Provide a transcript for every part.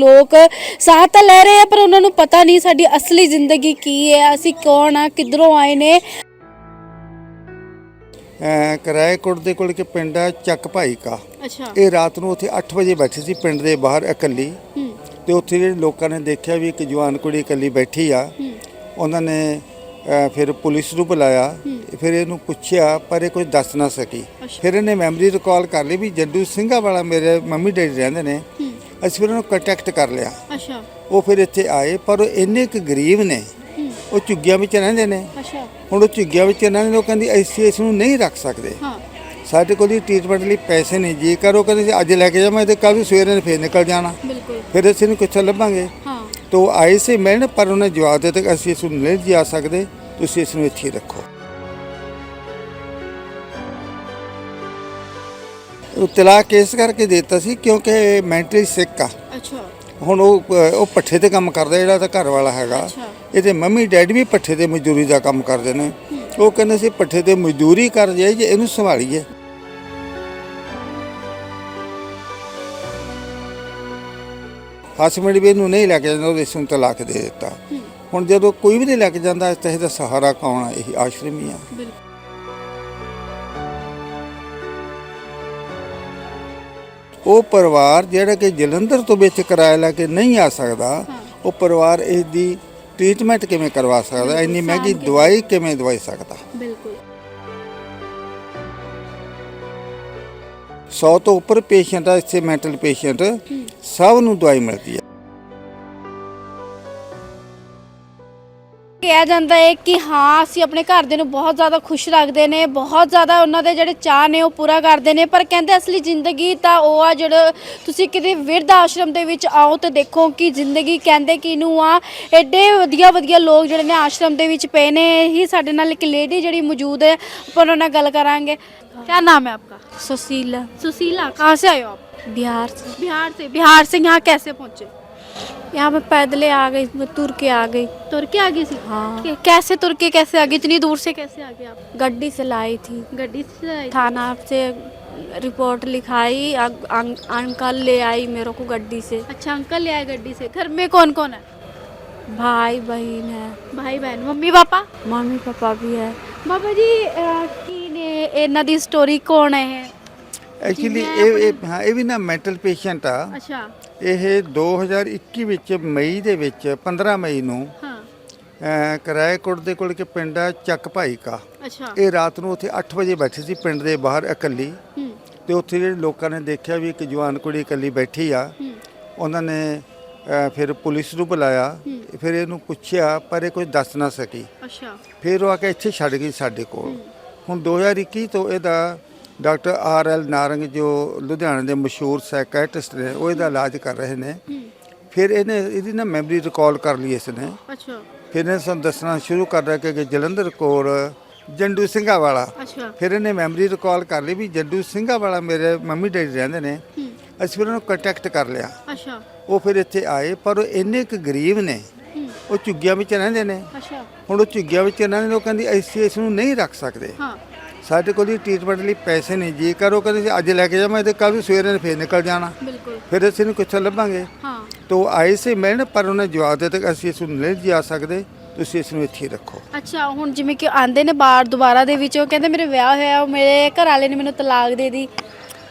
ਲੋਕ ਸਾਹ ਤਾਂ ਲੈ ਰਹੇ ਆ ਪਰ ਉਹਨਾਂ ਨੂੰ ਪਤਾ ਨਹੀਂ ਸਾਡੀ ਅਸਲੀ ਜ਼ਿੰਦਗੀ ਕੀ ਹੈ ਅਸੀਂ ਕੌਣ ਆ ਕਿੱਧਰੋਂ ਆਏ ਨੇ। ਕਿਰਾਏਕੋਟ ਦੇ ਕੋਲ ਇੱਕ ਪਿੰਡ ਹੈ ਚੱਕ ਭਾਈ ਕਾ। ਅੱਛਾ। ਇਹ ਰਾਤ ਨੂੰ ਉੱਥੇ 8 ਵਜੇ ਬੈਠੀ ਸੀ ਪਿੰਡ ਦੇ ਬਾਹਰ ਇਕੱਲੀ। ਤੇ ਉੱਥੇ ਜਿਹੜੇ ਲੋਕਾਂ ਨੇ ਦੇਖਿਆ ਵੀ ਇੱਕ ਜਵਾਨ ਕੁੜੀ ਇਕੱਲੀ ਬੈਠੀ ਆ। ਉਹਨਾਂ ਨੇ ਫਿਰ ਪੁਲਿਸ ਨੂੰ ਬੁਲਾਇਆ। ਫਿਰ ਇਹਨੂੰ ਪੁੱਛਿਆ ਪਰ ਇਹ ਕੁਝ ਦੱਸ ਨਾ ਸਕੀ। ਫਿਰ ਇਹਨੇ ਮੈਮਰੀ ਰਿਕਾਲ ਕਰ ਲਈ ਵੀ ਜੱਡੂ ਸਿੰਘਾ ਵਾਲਾ ਮੇਰੇ ਮੰਮੀ ਡੈਡੀ ਰਹਿੰਦੇ ਨੇ। ਅਸੀਂ ਫਿਰ ਉਹਨੂੰ ਕੰਟੈਕਟ ਕਰ ਲਿਆ। ਅੱਛਾ। ਉਹ ਫਿਰ ਇੱਥੇ ਆਏ ਪਰ ਉਹ ਇੰਨੇ ਕੁ ਗਰੀਬ ਨੇ ਉਹ ਝੁੱਗੀਆਂ ਵਿੱਚ ਰਹਿੰਦੇ ਨੇ। ਅੱਛਾ। ਹੁਣ ਉਹ ਝੁੱਗੀਆਂ ਵਿੱਚ ਰਹਿੰਦੇ ਨੇ ਉਹ ਕਹਿੰਦੀ ਅਸੀਂ ਇਸ ਨੂੰ ਨਹੀਂ ਰੱਖ ਸਕਦੇ। ਹਾਂ। ਸਾਡੇ ਕੋਲ ਹੀ ਟ੍ਰੀਟਮੈਂਟ ਲਈ ਪੈਸੇ ਨਹੀਂ ਜੇਕਰ ਉਹ ਕਹਿੰਦੇ ਅੱਜ ਲੈ ਕੇ ਜਾਵਾਂ ਤੇ ਕੱਲ ਨੂੰ ਸਵੇਰੇ ਨੇ ਫੇਰ ਨਿਕਲ ਜਾਣਾ। ਬਿਲਕੁਲ। ਫਿਰ ਅਸੀਂ ਨੂੰ ਕਿੱਥੋਂ ਲੱਭਾਂਗੇ? ਹਾਂ। ਤੋ ਆਏ ਸੀ ਮਿਲਣ ਪਰ ਉਹਨੇ ਜਵਾਬ ਦਿੱਤਾ ਕਿ ਅਸੀਂ ਇਸ ਨੂੰ ਨਹੀਂ ਜਾ ਸਕਦੇ ਤੁਸੀਂ ਇਸ ਨੂੰ ਇੱਥੇ ਰੱਖੋ। ਤਲਾਕ ਇਸ ਕਰਕੇ ਦਿੱਤਾ ਸੀ ਕਿਉਂਕਿ ਮੈਂਟਲੀ ਸਿੱਕ ਆ। ਅੱਛਾ। ਹੁਣ ਉਹ ਉਹ ਪੱਠੇ ਤੇ ਕੰਮ ਕਰਦਾ ਜਿਹੜਾ ਤਾਂ ਘਰ ਵਾਲਾ ਹੈਗਾ। ਇਹਦੇ ਮੰਮੀ ਡੈਡੀ ਵੀ ਪੱਠੇ ਤੇ ਮਜ਼ਦੂਰੀ ਦਾ ਕੰਮ ਕਰਦੇ ਨੇ। ਉਹ ਕਹਿੰਦੇ ਸੀ ਪੱਠੇ ਤੇ ਮਜ਼ਦੂਰੀ ਕਰ ਜਾਏ ਜੇ ਇਹਨੂੰ ਸੰਭਾਲੀਏ। ਹਸਬੰਡ ਵੀ ਇਹਨੂੰ ਨਹੀਂ ਲੈ ਕੇ ਜਾਂਦਾ ਉਹਦੇ ਇਸ ਨੂੰ ਤਲਾਕ ਦੇ ਦਿੱਤਾ। ਹੁਣ ਜਦੋਂ ਕੋਈ ਵੀ ਨਹੀਂ ਲੈ ਕੇ ਜਾਂਦਾ ਤਾਂ ਇਹਦਾ ਸਹਾਰਾ ਕੌਣ ਆ? ਇਹੀ ਆਸ਼ਰਮ ਹੀ ਆ। ਉਹ ਪਰਿਵਾਰ ਜਿਹੜਾ ਕਿ ਜਲੰਧਰ ਤੋਂ ਵਿੱਚ ਕਿਰਾਇਆ ਲੈ ਕੇ ਨਹੀਂ ਆ ਸਕਦਾ ਉਹ ਪਰਿਵਾਰ ਇਸ ਦੀ ਟ੍ਰੀਟਮੈਂਟ ਕਿਵੇਂ ਕਰਵਾ ਸਕਦਾ ਇੰਨੀ ਮਹਿੰਗੀ ਦਵਾਈ ਕਿਵੇਂ ਦਵਾਈ ਸਕਦਾ? ਬਿਲਕੁਲ। 100 ਤੋਂ ਉੱਪਰ ਪੇਸ਼ੈਂਟ ਆ ਇੱਥੇ ਮੈਂਟਲ ਪੇਸ਼ੈਂਟ ਸਭ ਨੂੰ ਦਵਾਈ ਮਿਲਦੀ ਹੈ ਕਿਹਾ ਜਾਂਦਾ ਹੈ ਕਿ ਹਾਂ ਅਸੀਂ ਆਪਣੇ ਘਰਦੇ ਨੂੰ ਬਹੁਤ ਜ਼ਿਆਦਾ ਖੁਸ਼ ਰੱਖਦੇ ਨੇ ਬਹੁਤ ਜ਼ਿਆਦਾ ਉਹਨਾਂ ਦੇ ਜਿਹੜੇ ਚਾਹ ਨੇ ਉਹ ਪੂਰਾ ਕਰਦੇ ਨੇ ਪਰ ਕਹਿੰਦੇ ਅਸਲੀ ਜ਼ਿੰਦਗੀ ਤਾਂ ਉਹ ਆ ਜਿਹੜਾ ਤੁਸੀਂ ਕਿਤੇ ਵਿਰਧ ਆਸ਼ਰਮ ਦੇ ਵਿੱਚ ਆਓ ਤੇ ਦੇਖੋ ਕਿ ਜ਼ਿੰਦਗੀ ਕਹਿੰਦੇ ਕਿ ਨੂੰ ਆ ਐਡੇ ਵਧੀਆ ਵਧੀਆ ਲੋਕ ਜਿਹੜੇ ਨੇ ਆਸ਼ਰਮ ਦੇ ਵਿੱਚ ਪਏ ਨੇ ਹੀ ਸਾਡੇ ਨਾਲ ਇੱਕ ਲੇਡੀ ਜਿਹੜੀ ਮੌਜੂਦ ਹੈ ਆਪਾਂ ਉਹਨਾਂ ਨਾਲ ਗੱਲ ਕਰਾਂਗੇ क्या नाम है आपका सुशीला सुशीला कहाँ से आए हो आप बिहार से बिहार से बिहार से यहाँ कैसे पहुँचे यहाँ पे पैदल आ गई मैं तुर्की आ गई। तुर्की आ गई हाँ। कैसे तुर्की कैसे आ गई इतनी दूर से कैसे आ गई आप? गड्डी से लाई थी। गड्डी से लाई थाना से रिपोर्ट लिखाई अं, अं, अंकल ले आई मेरे को गड्डी से। अच्छा अंकल ले आए गड्डी से। घर में कौन कौन है? भाई बहन है। भाई बहन। Mummy papa? मम्मी पापा भी है। बाबा जी की ने एना स्टोरी कौन है? ਐਕਚੁਅਲੀ ਇਹ ਇਹ ਹਾਂ ਇਹ ਵੀ ਨਾ ਮੈਂਟਲ ਪੇਸ਼ੈਂਟ ਆ। ਅੱਛਾ। ਇਹ 2021 ਵਿੱਚ ਮਈ ਦੇ ਵਿੱਚ 15 ਮਈ ਨੂੰ ਹਾਂ। ਕਿਰਾਏਕੋਟ ਦੇ ਕੋਲ ਇੱਕ ਪਿੰਡ ਹੈ ਚੱਕ ਭਾਈ ਕਾ ਅੱਛਾ। ਇਹ ਰਾਤ ਨੂੰ ਉੱਥੇ 8 ਵਜੇ ਬੈਠੀ ਸੀ ਪਿੰਡ ਦੇ ਬਾਹਰ ਇਕੱਲੀ। ਤੇ ਉੱਥੇ ਜਿਹੜੇ ਲੋਕਾਂ ਨੇ ਦੇਖਿਆ ਵੀ ਇੱਕ ਜਵਾਨ ਕੁੜੀ ਇਕੱਲੀ ਬੈਠੀ ਆ। ਉਹਨਾਂ ਨੇ ਫਿਰ ਪੁਲਿਸ ਨੂੰ ਬੁਲਾਇਆ। ਫਿਰ ਇਹਨੂੰ ਪੁੱਛਿਆ ਪਰ ਇਹ ਕੁਝ ਦੱਸ ਨਾ ਸਕੀ। ਅੱਛਾ। ਫਿਰ ਉਹ ਆ ਕੇ ਇੱਥੇ ਛੱਡ ਗਈ ਸਾਡੇ ਕੋਲ। ਹੁਣ 2021 ਤੋਂ ਇਹਦਾ ਡਾਕਟਰ ਆਰ ਐਲ ਨਾਰੰਗ ਜੋ ਲੁਧਿਆਣਾ ਦੇ ਮਸ਼ਹੂਰ ਸਾਈਕੈਟ੍ਰਿਸਟ ਨੇ ਉਹ ਇਹਦਾ ਇਲਾਜ ਕਰ ਰਹੇ ਨੇ। ਫਿਰ ਇਹਨੇ ਇਹਦੀ ਨਾ ਮੈਮਰੀ ਰਿਕਾਲ ਕਰ ਲਈ ਇਸ ਨੇ। ਅੱਛਾ। ਫਿਰ ਇਹਨੇ ਸਾਨੂੰ ਦੱਸਣਾ ਸ਼ੁਰੂ ਕਰ ਰਿਹਾ ਕਿ ਜਲੰਧਰ ਕੋਲ ਜੰਡੂ ਸਿੰਘਾ ਵਾਲਾ। ਅੱਛਾ। ਫਿਰ ਇਹਨੇ ਮੈਮਰੀ ਰਿਕਾਲ ਕਰ ਲਈ ਵੀ ਜੱਡੂ ਸਿੰਘਾ ਵਾਲਾ ਮੇਰੇ ਮੰਮੀ ਡੈਡੀ ਰਹਿੰਦੇ ਨੇ। ਅਸੀਂ ਫਿਰ ਉਹਨੂੰ ਕੰਟੈਕਟ ਕਰ ਲਿਆ। ਅੱਛਾ। ਉਹ ਫਿਰ ਇੱਥੇ ਆਏ ਪਰ ਉਹ ਇੰਨੇ ਕੁ ਗਰੀਬ ਨੇ। ਉਹ ਝੁੱਗੀਆਂ ਵਿੱਚ ਰਹਿੰਦੇ ਨੇ। ਅੱਛਾ। ਹੁਣ ਉਹ ਝੁੱਗੀਆਂ ਵਿੱਚ ਰਹਿੰਦੇ ਨੇ ਉਹ ਕਹਿੰਦੀ ਅਸੀਂ ਇਸ ਨੂੰ ਨਹੀਂ ਰੱਖ ਸਕਦੇ। ਹਾਂ। ਸਾਡੇ ਕੋਲ ਹੀ ਟ੍ਰੀਟਮੈਂਟ ਲਈ ਪੈਸੇ ਨਹੀਂ। ਜੇਕਰ ਉਹ ਕਹਿੰਦੇ ਸੀ ਅੱਜ ਲੈ ਕੇ ਜਾਵਾਂ ਤੇ ਕੱਲ ਨੂੰ ਸਵੇਰੇ ਨੇ ਫੇਰ ਨਿਕਲ ਜਾਣਾ। ਬਿਲਕੁਲ। ਫਿਰ ਅਸੀਂ ਨੂੰ ਕਿੱਥੋਂ ਲੱਭਾਂਗੇ? ਹਾਂ। ਤੋ ਆਏ ਸੀ ਮਿਲਣ ਪਰ ਉਹਨੇ ਜਵਾਬ ਦਿੱਤਾ ਕਿ ਅਸੀਂ ਇਸ ਨੂੰ ਨਹੀਂ ਜਾ ਸਕਦੇ ਤੁਸੀਂ ਇਸ ਨੂੰ ਇੱਥੇ ਰੱਖੋ। ਅੱਛਾ ਹੁਣ ਜਿਵੇਂ ਕਿ ਆਂਦੇ ਨੇ ਬਾਹਰ ਦੁਬਾਰਾ ਦੇ ਵਿੱਚ ਉਹ ਕਹਿੰਦੇ ਮੇਰੇ ਵਿਆਹ ਹੋਇਆ ਉਹ ਮੇਰੇ ਘਰ ਵਾਲੇ ਨੇ ਮੈਨੂੰ ਤਲਾਕ ਦੇ ਦੀ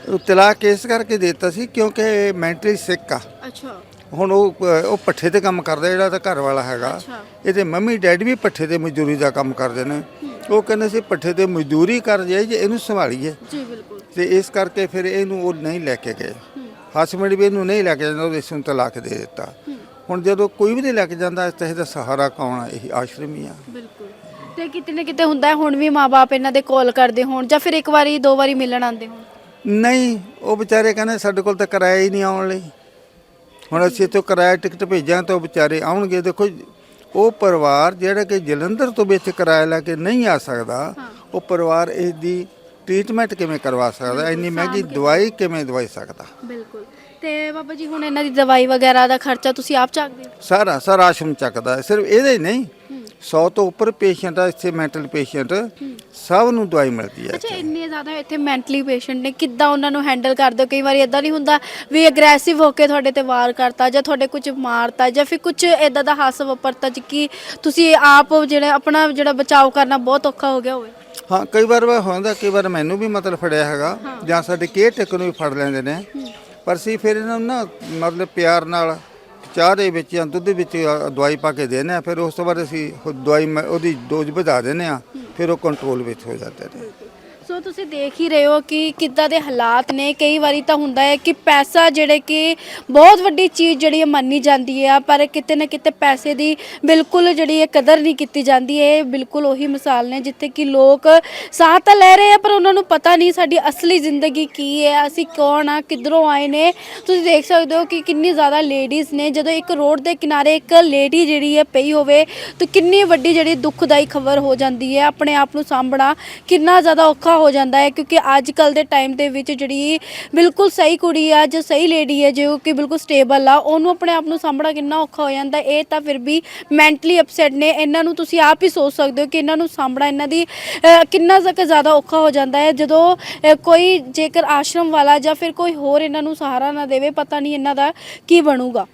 ਉਹ ਤਲਾਕ ਇਸ ਕਰਕੇ ਦਿੱਤਾ ਸੀ ਕਿਉਂਕਿ ਮੈਂਟਲੀ ਸਿੱਕ ਆ। ਅੱਛਾ। ਹੁਣ ਉਹ ਉਹ ਪੱਠੇ ਤੇ ਕੰਮ ਕਰਦਾ ਜਿਹੜਾ ਤਾਂ ਘਰ ਵਾਲਾ ਹੈਗਾ ਇਹਦੇ ਮੰਮੀ ਡੈਡੀ ਵੀ ਪੱਠੇ ਤੇ ਮਜ਼ਦੂਰੀ ਦਾ ਕੰਮ ਕਰਦੇ ਨੇ। ਉਹ ਕਹਿੰਦੇ ਸੀ ਪੱਠੇ ਤੇ ਮਜ਼ਦੂਰੀ ਕਰ ਜਾਏ ਜੇ ਇਹਨੂੰ ਸੰਭਾਲੀਏ। ਜੀ ਬਿਲਕੁਲ। ਤੇ ਇਸ ਕਰਕੇ ਫਿਰ ਇਹਨੂੰ ਉਹ ਨਹੀਂ ਲੈ ਕੇ ਗਏ। ਹਸਬੰਡ ਵੀ ਇਹਨੂੰ ਨਹੀਂ ਲੈ ਕੇ ਜਾਂਦਾ ਉਹਦੇ ਇਸ ਨੂੰ ਤਲਾਕ ਦੇ ਦਿੱਤਾ। ਹੁਣ ਜਦੋਂ ਕੋਈ ਵੀ ਨਹੀਂ ਲੈ ਕੇ ਜਾਂਦਾ ਤਾਂ ਇਹਦਾ ਸਹਾਰਾ ਕੌਣ ਆ? ਇਹੀ ਆਸ਼ਰਮ ਹੀ ਆ। ਬਿਲਕੁਲ। ਤੇ ਕਿਤੇ ਨਾ ਕਿਤੇ ਹੁੰਦਾ ਹੈ ਹੁਣ ਵੀ ਮਾਪੇ ਇਹਨਾਂ ਦੇ ਕਾਲ ਕਰਦੇ ਹੋਣ ਜਾਂ ਫਿਰ ਇੱਕ ਵਾਰੀ ਦੋ ਵਾਰੀ ਮਿਲਣ ਆਉਂਦੇ ਹੋਣ? ਨਹੀਂ ਉਹ ਵਿਚਾਰੇ ਕਹਿੰਦੇ ਸਾਡੇ ਕੋਲ ਤਾਂ ਕਿਰਾਇਆ ਹੀ ਨਹੀਂ ਆਉਣ ਲਈ। ਹੁਣ ਅਸੀਂ ਇੱਥੋਂ ਕਿਰਾਇਆ ਟਿਕਟ ਭੇਜਾਂ ਤਾਂ ਉਹ ਵਿਚਾਰੇ ਆਉਣਗੇ। ਦੇਖੋ ਉਹ ਪਰਿਵਾਰ ਜਿਹੜਾ ਕਿ ਜਲੰਧਰ ਤੋਂ ਵਿੱਚ ਕਿਰਾਇਆ ਲੈ ਕੇ ਨਹੀਂ ਆ ਸਕਦਾ ਉਹ ਪਰਿਵਾਰ ਇਸ ਦੀ ਟ੍ਰੀਟਮੈਂਟ ਕਿਵੇਂ ਕਰਵਾ ਸਕਦਾ ਇੰਨੀ ਮਹਿੰਗੀ ਦਵਾਈ ਕਿਵੇਂ ਦਵਾਈ ਸਕਦਾ? ਬਿਲਕੁਲ। ਤੇ ਬਾਬਾ ਜੀ ਹੁਣ ਇਹਨਾਂ ਦੀ ਦਵਾਈ ਵਗੈਰਾ ਦਾ ਖਰਚਾ ਤੁਸੀਂ ਆਪ ਚੱਕਦੇ ਹੋ? ਸਾਰਾ ਸਾਰਾ ਆਸ਼ਰਮ ਚੱਕਦਾ। ਸਿਰਫ ਇਹਦੇ ਹੀ ਨਹੀਂ 100 ਤੋਂ ਉੱਪਰ ਪੇਸ਼ੈਂਟ ਆ ਇੱਥੇ ਮੈਂਟਲ ਪੇਸ਼ੈਂਟ ਸਭ ਨੂੰ ਦਵਾਈ ਮਿਲਦੀ ਹੈ ਅੱਛਾ ਇੰਨੇ ਜ਼ਿਆਦਾ ਇੱਥੇ ਮੈਂਟਲੀ ਪੇਸ਼ੈਂਟ ਨੇ ਕਿੱਦਾਂ ਉਹਨਾਂ ਨੂੰ ਹੈਂਡਲ ਕਰਦੇ ਹੋ? ਕਈ ਵਾਰੀ ਇਦਾਂ ਨਹੀਂ ਹੁੰਦਾ ਵੀ ਅਗਰੈਸਿਵ ਹੋ ਕੇ ਤੁਹਾਡੇ ਤੇ ਵਾਰ ਕਰਤਾ ਜਾਂ ਤੁਹਾਡੇ ਕੁਝ ਮਾਰਤਾ ਜਾਂ ਫਿਰ ਕੁਝ ਇਦਾਂ ਦਾ ਹਾਦਸਾ ਵਾਪਰਤਾ ਜੀ ਕਿ ਤੁਸੀਂ ਆਪ ਜਿਹੜਾ ਆਪਣਾ ਜਿਹੜਾ ਬਚਾਅ ਕਰਨਾ ਬਹੁਤ ਔਖਾ ਹੋ ਗਿਆ ਹੋਵੇ। ਹਾਂ ਕਈ ਵਾਰ ਵਾ ਹੁੰਦਾ ਕਈ ਵਾਰ ਮੈਨੂੰ ਵੀ ਮਤਲਬ ਫੜਿਆ ਹੈਗਾ ਜਾਂ ਸਾਡੇ ਕੇਅਰ ਟੇਕਰ ਨੂੰ ਵੀ ਫੜ ਲੈਂਦੇ ਨੇ। ਪਰ ਅਸੀਂ ਫਿਰ ਇਹਨਾਂ ਨੂੰ ਨਾ ਮਤਲਬ ਪਿਆਰ ਨਾਲ ਚਾਹ ਦੇ ਵਿੱਚ ਜਾਂ ਦੁੱਧ ਵਿੱਚ ਦਵਾਈ ਪਾ ਕੇ ਆ ਫਿਰ ਉਸ ਤੋਂ ਬਾਅਦ ਅਸੀਂ ਉਹ ਦਵਾਈ ਮ- ਉਹਦੀ ਡੋਜ਼ ਵਧਾ ਦਿੰਦੇ ਆ ਫਿਰ ਉਹ ਕੰਟਰੋਲ ਵਿੱਚ ਹੋ ਜਾਂਦੇ ਨੇ ਸੋ ਤੁਸੀਂ ਦੇਖ ਹੀ ਰਹੇ ਹੋ ਕਿ ਕਿੱਦਾਂ ਦੇ ਹਾਲਾਤ ਨੇ, ਕਈ ਵਾਰੀ ਤਾਂ ਹੁੰਦਾ ਹੈ ਕਿ ਪੈਸਾ ਜਿਹੜੇ ਕਿ ਬਹੁਤ ਵੱਡੀ ਚੀਜ਼ ਜਿਹੜੀ ਹੈ ਮੰਨੀ ਜਾਂਦੀ ਹੈ, ਪਰ ਕਿਤੇ ਨਾ ਕਿਤੇ ਪੈਸੇ ਦੀ ਬਿਲਕੁਲ ਜਿਹੜੀ ਹੈ ਕਦਰ ਨਹੀਂ ਕੀਤੀ ਜਾਂਦੀ। ਹੈ ਇਹ ਬਿਲਕੁਲ ਉਹੀ ਮਿਸਾਲ ਨੇ ਜਿੱਥੇ ਕਿ ਲੋਕ ਸਾਹ ਤਾਂ ਲੈ ਰਹੇ ਆ, ਪਰ ਉਹਨਾਂ ਨੂੰ ਪਤਾ ਨਹੀਂ ਸਾਡੀ ਅਸਲੀ ਜ਼ਿੰਦਗੀ ਕੀ ਹੈ, ਅਸੀਂ ਕੌਣ ਆ, ਕਿੱਧਰੋਂ ਆਏ ਨੇ। ਤੁਸੀਂ ਦੇਖ ਸਕਦੇ ਹੋ ਕਿ ਕਿੰਨੀ ਜ਼ਿਆਦਾ ਲੇਡੀਜ਼ ਨੇ, ਜਦੋਂ ਇੱਕ ਰੋਡ ਦੇ ਕਿਨਾਰੇ ਇੱਕ ਲੇਡੀ ਜਿਹੜੀ ਹੈ ਪਈ ਹੋਵੇ, ਤਾਂ ਕਿੰਨੀ ਵੱਡੀ ਜਿਹੜੀ ਦੁੱਖਦਾਈ ਖਬਰ ਹੋ ਜਾਂਦੀ ਹੈ। ਆਪਣੇ ਆਪ ਨੂੰ ਸਾਂਭਣਾ ਕਿੰਨਾ ਜ਼ਿਆਦਾ ਔਖਾ ਹੋ ਜਾਂਦਾ ਹੈ ਕਿਉਂਕਿ ਅੱਜ ਕੱਲ ਦੇ ਟਾਈਮ ਦੇ ਵਿੱਚ ਜਿਹੜੀ ਬਿਲਕੁਲ ਸਹੀ ਕੁੜੀ ਆ ਜੋ ਸਹੀ ਲੇਡੀ ਹੈ ਜੋ ਕਿ ਬਿਲਕੁਲ ਸਟੇਬਲ ਆ, ਉਹਨੂੰ ਆਪਣੇ ਆਪ ਨੂੰ ਸਾਂਭਣਾ ਕਿੰਨਾ ਔਖਾ ਹੋ ਜਾਂਦਾ ਇਹ ਤਾਂ ਫਿਰ ਵੀ ਮੈਂਟਲੀ ਅਪਸੈਟ ਨੇ। ਇਹਨਾਂ ਨੂੰ ਤੁਸੀਂ ਆਪ ਹੀ ਸੋਚ ਸਕਦੇ ਹੋ ਕਿ ਇਹਨਾਂ ਨੂੰ ਸਾਂਭਣਾ, ਇਹਨਾਂ ਦੀ ਕਿੰਨਾ ਜ਼ਿਆਦਾ ਜ਼ਿਆਦਾ ਔਖਾ ਹੋ ਜਾਂਦਾ ਹੈ। ਜਦੋਂ ਕੋਈ ਜੇਕਰ ਆਸ਼ਰਮ ਵਾਲਾ ਜਾਂ ਫਿਰ ਕੋਈ ਹੋਰ ਇਹਨਾਂ ਨੂੰ ਸਹਾਰਾ ਨਾ ਦੇਵੇ, ਪਤਾ ਨਹੀਂ ਇਹਨਾਂ ਦਾ ਕੀ ਬਣੂਗਾ।